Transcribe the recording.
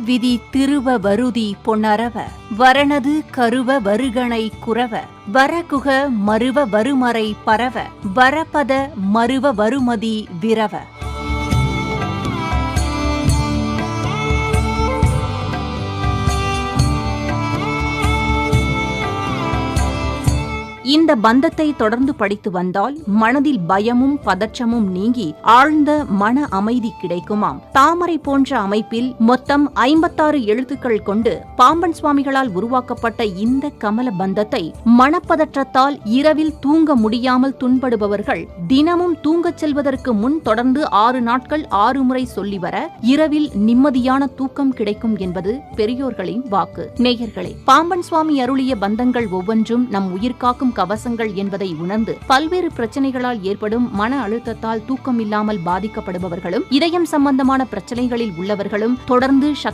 விதி திருவ வருதி பொன்னரவ வரணது கருவ வருகணை குறவ வரகுக மருவ வருமறை பரவ வரபத மருவ வருமதி விரவ. இந்த பந்தத்தை தொடர்ந்து படித்து வந்தால் மனதில் பயமும் பதற்றமும் நீங்கி ஆழ்ந்த மன அமைதி கிடைக்குமாம். தாமரை போன்ற அமைப்பில் மொத்தம் ஐம்பத்தாறு எழுத்துக்கள் கொண்டு பாம்பன் சுவாமிகளால் உருவாக்கப்பட்ட இந்த கமல பந்தத்தை மனப்பதற்றத்தால் இரவில் தூங்க முடியாமல் துன்படுபவர்கள் தினமும் தூங்கச் செல்வதற்கு முன் தொடர்ந்து ஆறு நாட்கள் ஆறு முறை சொல்லி வர இரவில் நிம்மதியான தூக்கம் கிடைக்கும் என்பது பெரியோர்களின் வாக்கு. நேயர்களே பாம்பன் சுவாமி அருளிய பந்தங்கள் ஒவ்வொன்றும் நம் உயிர்காக்கும் கவசங்கள் என்பதை உணர்ந்து பல்வேறு பிரச்சனைகளால் ஏற்படும் மன அழுத்தத்தால் தூக்கம் இல்லாமல் பாதிக்கப்படுபவர்களும் இதயம் சம்பந்தமான பிரச்சனைகளில் உள்ளவர்களும் தொடர்ந்து சக்தி